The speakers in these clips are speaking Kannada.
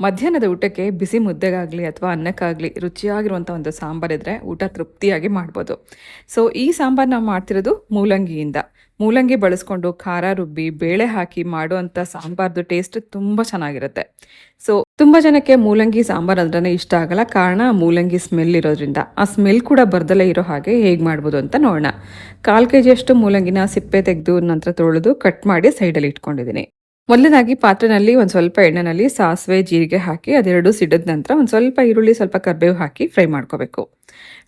ಮಧ್ಯಾಹ್ನದ ಊಟಕ್ಕೆ ಬಿಸಿ ಮುದ್ದೆಗಾಗಲಿ ಅಥವಾ ಅನ್ನಕ್ಕಾಗಲಿ ರುಚಿಯಾಗಿರುವಂಥ ಒಂದು ಸಾಂಬಾರಿದ್ರೆ ಊಟ ತೃಪ್ತಿಯಾಗಿ ಮಾಡ್ಬೋದು. ಸೊ ಈ ಸಾಂಬಾರು ನಾವು ಮಾಡ್ತಿರೋದು ಮೂಲಂಗಿಯಿಂದ. ಮೂಲಂಗಿ ಬಳಸ್ಕೊಂಡು ಖಾರ ರುಬ್ಬಿ, ಬೇಳೆ ಹಾಕಿ ಮಾಡುವಂಥ ಸಾಂಬಾರ್ದು ಟೇಸ್ಟ್ ತುಂಬ ಚೆನ್ನಾಗಿರುತ್ತೆ. ಸೊ ತುಂಬ ಜನಕ್ಕೆ ಮೂಲಂಗಿ ಸಾಂಬಾರು ಅಂದ್ರೆ ಇಷ್ಟ ಆಗಲ್ಲ. ಕಾರಣ, ಮೂಲಂಗಿ ಸ್ಮೆಲ್ ಇರೋದ್ರಿಂದ. ಆ ಸ್ಮೆಲ್ ಕೂಡ ಬರ್ದಲೇ ಇರೋ ಹಾಗೆ ಹೇಗೆ ಮಾಡ್ಬೋದು ಅಂತ ನೋಡೋಣ. ಕಾಲು ಕೆ ಜಿಯಷ್ಟು ಮೂಲಂಗಿನ ಸಿಪ್ಪೆ ತೆಗೆದು ನಂತರ ತೊಳೆದು ಕಟ್ ಮಾಡಿ ಸೈಡಲ್ಲಿ ಇಟ್ಕೊಂಡಿದ್ದೀನಿ. ಮೊದಲನೇದಾಗಿ ಪಾತ್ರೆನಲ್ಲಿ ಒಂದು ಸ್ವಲ್ಪ ಎಣ್ಣೆನಲ್ಲಿ ಸಾಸಿವೆ, ಜೀರಿಗೆ ಹಾಕಿ ಅದೆರಡು ಸಿಡಿದ ನಂತರ ಒಂದು ಸ್ವಲ್ಪ ಈರುಳ್ಳಿ, ಸ್ವಲ್ಪ ಕರ್ಬೇವು ಹಾಕಿ ಫ್ರೈ ಮಾಡ್ಕೋಬೇಕು.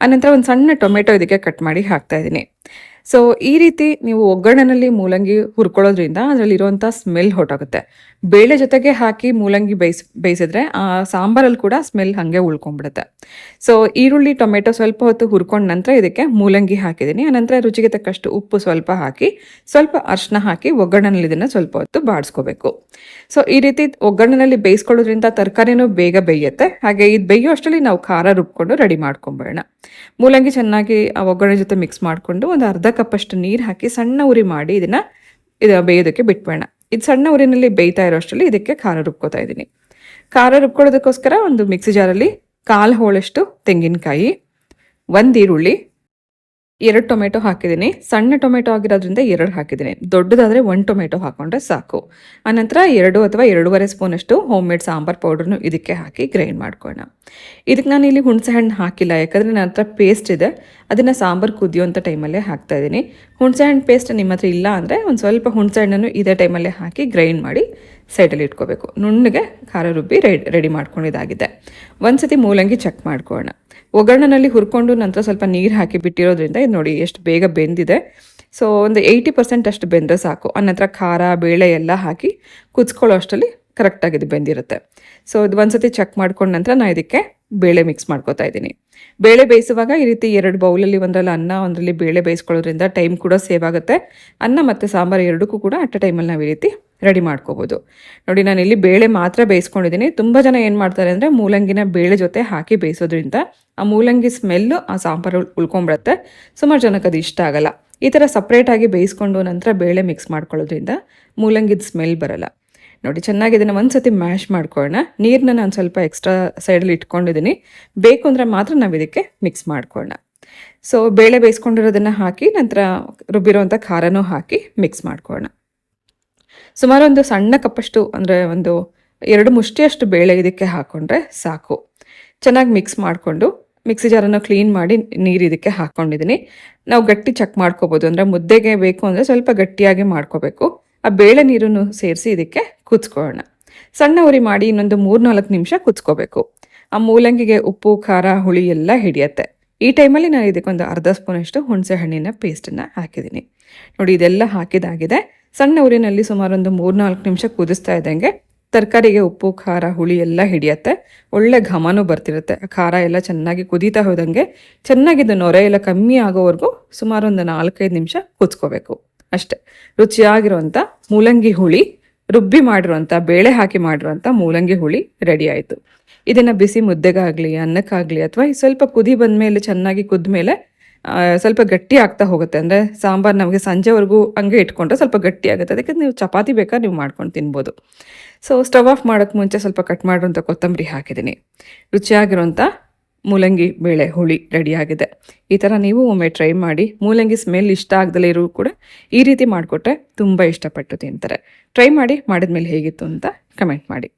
ಆನಂತರ ಒಂದು ಸಣ್ಣ ಟೊಮೆಟೊ ಇದಕ್ಕೆ ಕಟ್ ಮಾಡಿ ಹಾಕ್ತಾ ಇದ್ದೀನಿ. ಸೊ ಈ ರೀತಿ ನೀವು ಒಗ್ಗರಣೆನಲ್ಲಿ ಮೂಲಂಗಿ ಹುರ್ಕೊಳ್ಳೋದ್ರಿಂದ ಅದರಲ್ಲಿರುವಂಥ ಸ್ಮೆಲ್ ಹೊರಟೋಗುತ್ತೆ. ಬೇಳೆ ಜೊತೆಗೆ ಹಾಕಿ ಮೂಲಂಗಿ ಬೇಯಿಸ್, ಬೇಯಿಸಿದ್ರೆ ಆ ಸಾಂಬಾರಲ್ಲಿ ಕೂಡ ಸ್ಮೆಲ್ ಹಾಗೆ ಉಳ್ಕೊಂಡ್ಬಿಡುತ್ತೆ. ಸೊ ಈರುಳ್ಳಿ, ಟೊಮೆಟೊ ಸ್ವಲ್ಪ ಹೊತ್ತು ಹುರ್ಕೊಂಡ ನಂತರ ಇದಕ್ಕೆ ಮೂಲಂಗಿ ಹಾಕಿದ್ದೀನಿ. ಆನಂತರ ರುಚಿಗೆ ತಕ್ಕಷ್ಟು ಉಪ್ಪು ಸ್ವಲ್ಪ ಹಾಕಿ, ಸ್ವಲ್ಪ ಅರ್ಶಿನ ಹಾಕಿ ಒಗ್ಗರಣೆಯಲ್ಲಿ ಇದನ್ನು ಸ್ವಲ್ಪ ಹೊತ್ತು ಬಾಡಿಸ್ಕೋಬೇಕು. ಸೊ ಈ ರೀತಿ ಒಗ್ಗರಣೆಯಲ್ಲಿ ಬೇಯಿಸ್ಕೊಳ್ಳೋದ್ರಿಂದ ತರಕಾರಿನೂ ಬೇಗ ಬೇಯುತ್ತೆ. ಹಾಗೆ ಇದು ಬೇಯೋ ಅಷ್ಟರಲ್ಲಿ ನಾವು ಖಾರ ರುಬ್ಕೊಂಡು ರೆಡಿ ಮಾಡ್ಕೊಂಬಿಡೋಣ. ಮೂಲಂಗಿ ಚೆನ್ನಾಗಿ ಆ ಒಗ್ಗರಣೆ ಜೊತೆ ಮಿಕ್ಸ್ ಮಾಡಿಕೊಂಡು ಒಂದು ಅರ್ಧ ಕಪ್ಪಷ್ಟು ನೀರು ಹಾಕಿ ಸಣ್ಣ ಉರಿ ಮಾಡಿ ಇದನ್ನು, ಇದು ಬೇಯೋದಕ್ಕೆ ಬಿಟ್ಬೇಡ ಇದು ಸಣ್ಣ ಊರಿನಲ್ಲಿ ಬೇಯ್ತಾ ಇರೋ ಅಷ್ಟರಲ್ಲಿ ಇದಕ್ಕೆ ಖಾರ ರುಬ್ಕೋತಾ ಇದ್ದೀನಿ. ಖಾರ ರುಬ್ಕೊಳ್ಳೋದಕ್ಕೋಸ್ಕರ ಒಂದು ಮಿಕ್ಸಿ ಜಾರಲ್ಲಿ ಕಾಲು ಹೋಳಷ್ಟು ತೆಂಗಿನಕಾಯಿ, ಒಂದು ಈರುಳ್ಳಿ ಎರಡು ಟೊಮೆಟೊ ಹಾಕಿದ್ದೀನಿ. ಸಣ್ಣ ಟೊಮೆಟೊ ಆಗಿರೋದ್ರಿಂದ ಎರಡು ಹಾಕಿದ್ದೀನಿ. ದೊಡ್ಡದಾದರೆ ಒಂದು ಟೊಮೆಟೊ ಹಾಕೊಂಡ್ರೆ ಸಾಕು. ಆನಂತರ ಎರಡು ಅಥವಾ ಎರಡೂವರೆ ಸ್ಪೂನಷ್ಟು ಹೋಮ್ ಮೇಡ್ ಸಾಂಬಾರ್ ಪೌಡ್ರನ್ನು ಇದಕ್ಕೆ ಹಾಕಿ ಗ್ರೈಂಡ್ ಮಾಡ್ಕೊಳ್ಳೋಣ. ಇದಕ್ಕೆ ನಾನು ಇಲ್ಲಿ ಹುಣಸೆ ಹಣ್ಣು ಹಾಕಿಲ್ಲ. ಯಾಕಂದರೆ ನನ್ನ ಹತ್ರ ಪೇಸ್ಟ್ ಇದೆ. ಅದನ್ನು ಸಾಂಬಾರು ಕುದಿಯೋಂಥ ಟೈಮಲ್ಲೇ ಹಾಕ್ತಾ ಇದ್ದೀನಿ. ಹುಣಸೆ ಹಣ್ಣು ಪೇಸ್ಟ್ ನಿಮ್ಮ ಹತ್ರ ಇಲ್ಲ ಅಂದರೆ ಒಂದು ಸ್ವಲ್ಪ ಹುಣಸೆ ಹಣ್ಣನ್ನು ಇದೇ ಟೈಮಲ್ಲೇ ಹಾಕಿ ಗ್ರೈಂಡ್ ಮಾಡಿ ಸೈಡಲ್ಲಿ ಇಟ್ಕೋಬೇಕು. ನುಣ್ಣಗೆ ಖಾರ ರುಬ್ಬಿ ರೆಡಿ ರೆಡಿ ಒಂದು ಸತಿ ಮೂಲಂಗಿ ಚೆಕ್ ಮಾಡ್ಕೊಳ್ಳೋಣ. ಒಗ್ಗರಣೆನಲ್ಲಿ ಹುರ್ಕೊಂಡು ನಂತರ ಸ್ವಲ್ಪ ನೀರು ಹಾಕಿ ಬಿಟ್ಟಿರೋದ್ರಿಂದ ಇದು ನೋಡಿ ಎಷ್ಟು ಬೇಗ ಬೆಂದಿದೆ. ಸೊ ಒಂದು ಏಯ್ಟಿ ಪರ್ಸೆಂಟ್ ಅಷ್ಟು ಬೆಂದರೆ ಸಾಕು. ಅನ್ನತ್ರ ಖಾರ, ಬೇಳೆ ಎಲ್ಲ ಹಾಕಿ ಕುದಿಸ್ಕೊಳ್ಳೋ ಅಷ್ಟರಲ್ಲಿ ಕರೆಕ್ಟಾಗಿ ಇದು ಬೆಂದಿರುತ್ತೆ. ಸೊ ಇದು ಒಂದ್ಸತಿ ಚೆಕ್ ಮಾಡ್ಕೊಂಡ ನಂತರ ನಾನು ಇದಕ್ಕೆ ಬೇಳೆ ಮಿಕ್ಸ್ ಮಾಡ್ಕೋತಾ ಇದ್ದೀನಿ. ಬೇಳೆ ಬೇಯಿಸುವಾಗ ಈ ರೀತಿ ಎರಡು ಬೌಲಲ್ಲಿ ಒಂದರಲ್ಲಿ ಅನ್ನ, ಒಂದರಲ್ಲಿ ಬೇಳೆ ಬೇಯಿಸ್ಕೊಳ್ಳೋದ್ರಿಂದ ಟೈಮ್ ಕೂಡ ಸೇವ್ ಆಗುತ್ತೆ. ಅನ್ನ ಮತ್ತು ಸಾಂಬಾರು ಎರಡಕ್ಕೂ ಕೂಡ ಅಟ್ ಅ ಟೈಮಲ್ಲಿ ನಾವು ಈ ರೀತಿ ರೆಡಿ ಮಾಡ್ಕೋಬೋದು. ನೋಡಿ, ನಾನು ಇಲ್ಲಿ ಬೇಳೆ ಮಾತ್ರ ಬೇಯಿಸ್ಕೊಂಡಿದ್ದೀನಿ. ತುಂಬ ಜನ ಏನು ಮಾಡ್ತಾರೆ ಅಂದರೆ ಮೂಲಂಗಿನ ಬೇಳೆ ಜೊತೆ ಹಾಕಿ ಬೇಯಿಸೋದ್ರಿಂದ ಆ ಮೂಲಂಗಿ ಸ್ಮೆಲ್ಲು, ಆ ಸಾಂಬಾರು ಉಳ್ಕೊಂಬಿಡತ್ತೆ ಸುಮಾರು ಜನಕ್ಕೆ ಅದು ಇಷ್ಟ ಆಗಲ್ಲ. ಈ ಥರ ಸಪ್ರೇಟಾಗಿ ಬೇಯಿಸ್ಕೊಂಡು ನಂತರ ಬೇಳೆ ಮಿಕ್ಸ್ ಮಾಡ್ಕೊಳ್ಳೋದ್ರಿಂದ ಮೂಲಂಗಿದ ಸ್ಮೆಲ್ ಬರಲ್ಲ. ನೋಡಿ ಚೆನ್ನಾಗಿ ಇದನ್ನು ಒಂದು ಸತಿ ಮ್ಯಾಶ್ ಮಾಡ್ಕೊಳ್ಳೋಣ. ನೀರನ್ನ ನಾನು ಸ್ವಲ್ಪ ಎಕ್ಸ್ಟ್ರಾ ಸೈಡಲ್ಲಿ ಇಟ್ಕೊಂಡಿದ್ದೀನಿ. ಬೇಕು ಅಂದರೆ ಮಾತ್ರ ನಾವು ಇದಕ್ಕೆ ಮಿಕ್ಸ್ ಮಾಡ್ಕೊಳ್ಳೋಣ. ಸೊ ಬೇಳೆ ಬೇಯಿಸ್ಕೊಂಡಿರೋದನ್ನು ಹಾಕಿ ನಂತರ ರುಬ್ಬಿರೋವಂಥ ಖಾರನೂ ಹಾಕಿ ಮಿಕ್ಸ್ ಮಾಡ್ಕೊಳ್ಳೋಣ. ಸುಮಾರು ಒಂದು ಸಣ್ಣ ಕಪ್ಪಷ್ಟು, ಅಂದರೆ ಒಂದು ಎರಡು ಮುಷ್ಟಿಯಷ್ಟು ಬೇಳೆ ಇದಕ್ಕೆ ಹಾಕ್ಕೊಂಡ್ರೆ ಸಾಕು. ಚೆನ್ನಾಗಿ ಮಿಕ್ಸ್ ಮಾಡಿಕೊಂಡು ಮಿಕ್ಸಿ ಜಾರನ್ನು ಕ್ಲೀನ್ ಮಾಡಿ ನೀರು ಇದಕ್ಕೆ ಹಾಕ್ಕೊಂಡಿದ್ದೀನಿ ನಾವು ಗಟ್ಟಿ ಚೆಕ್ ಮಾಡ್ಕೋಬೋದು. ಅಂದರೆ ಮುದ್ದೆಗೆ ಬೇಕು ಅಂದರೆ ಸ್ವಲ್ಪ ಗಟ್ಟಿಯಾಗಿ ಮಾಡ್ಕೋಬೇಕು. ಆ ಬೇಳೆ ನೀರನ್ನು ಸೇರಿಸಿ ಇದಕ್ಕೆ ಕುದಿಸ್ಕೊಳ್ಳೋಣ. ಸಣ್ಣ ಉರಿ ಮಾಡಿ ಇನ್ನೊಂದು ಮೂರ್ನಾಲ್ಕು ನಿಮಿಷ ಕುದಿಸ್ಕೋಬೇಕು. ಆ ಮೂಲಂಗಿಗೆ ಉಪ್ಪು, ಖಾರ, ಹುಳಿ ಎಲ್ಲ ಹಿಡಿಯತ್ತೆ. ಈ ಟೈಮಲ್ಲಿ ನಾನು ಇದಕ್ಕೊಂದು ಅರ್ಧ ಸ್ಪೂನಷ್ಟು ಹುಣಸೆ ಹಣ್ಣಿನ ಪೇಸ್ಟನ್ನು ಹಾಕಿದ್ದೀನಿ. ನೋಡಿ, ಇದೆಲ್ಲ ಹಾಕಿದಾಗಿದೆ. ಸಣ್ಣ ಊರಿನಲ್ಲಿ ಸುಮಾರು ಒಂದು ಮೂರ್ನಾಲ್ಕು ನಿಮಿಷ ಕುದಿಸ್ತಾ ಇದ್ದಂಗೆ ತರಕಾರಿಗೆ ಉಪ್ಪು, ಖಾರ, ಹುಳಿ ಎಲ್ಲ ಹಿಡಿಯತ್ತೆ. ಒಳ್ಳೆ ಘಮನೂ ಬರ್ತಿರುತ್ತೆ. ಖಾರ ಎಲ್ಲ ಚೆನ್ನಾಗಿ ಕುದೀತಾ ಹೋದಂಗೆ ಚೆನ್ನಾಗಿದ್ದು ನೊರೆ ಎಲ್ಲ ಕಮ್ಮಿ ಆಗೋವರೆಗೂ ಸುಮಾರು ಒಂದು ನಾಲ್ಕೈದು ನಿಮಿಷ ಕುದಿಸ್ಕೋಬೇಕು ಅಷ್ಟೆ. ರುಚಿಯಾಗಿರುವಂಥ ಮೂಲಂಗಿ ಹುಳಿ ರುಬ್ಬಿ ಮಾಡಿರುವಂಥ ಬೇಳೆ ಹಾಕಿ ಮಾಡಿರುವಂಥ ಮೂಲಂಗಿ ಹುಳಿ ರೆಡಿ ಆಯಿತು. ಇದನ್ನು ಬಿಸಿ ಮುದ್ದೆಗಾಗಲಿ, ಅನ್ನಕ್ಕಾಗಲಿ ಅಥವಾ ಸ್ವಲ್ಪ ಕುದಿ ಬಂದ ಮೇಲೆ ಚೆನ್ನಾಗಿ ಕುದ್ದ ಮೇಲೆ ಸ್ವಲ್ಪ ಗಟ್ಟಿ ಆಗ್ತಾ ಹೋಗುತ್ತೆ. ಅಂದರೆ ಸಾಂಬಾರು ನಮಗೆ ಸಂಜೆವರೆಗೂ ಹಂಗೆ ಇಟ್ಕೊಂಡ್ರೆ ಸ್ವಲ್ಪ ಗಟ್ಟಿ ಆಗುತ್ತೆ. ಅದಕ್ಕೆ ನೀವು ಚಪಾತಿ ಬೇಕಾ ನೀವು ಮಾಡ್ಕೊಂಡು ತಿನ್ಬೋದು. ಸೊ ಸ್ಟವ್ ಆಫ್ ಮಾಡೋಕ್ಕೆ ಮುಂಚೆ ಸ್ವಲ್ಪ ಕಟ್ ಮಾಡಿರುವಂಥ ಕೊತ್ತಂಬರಿ ಹಾಕಿದ್ದೀನಿ. ರುಚಿಯಾಗಿರೋಂಥ ಮೂಲಂಗಿ ಬೇಳೆ ಹುಳಿ ರೆಡಿಯಾಗಿದೆ. ಈ ಥರ ನೀವು ಒಮ್ಮೆ ಟ್ರೈ ಮಾಡಿ ಮೂಲಂಗಿ ಸ್ಮೆಲ್ ಇಷ್ಟ ಆಗದಲ್ಲೇ ಇರೋ ಕೂಡ ಈ ರೀತಿ ಮಾಡಿಕೊಟ್ರೆ ತುಂಬ ಇಷ್ಟಪಟ್ಟು ತಿಂತಾರೆ. ಟ್ರೈ ಮಾಡಿ ಮಾಡಿದ್ಮೇಲೆ ಹೇಗಿತ್ತು ಅಂತ ಕಮೆಂಟ್ ಮಾಡಿ.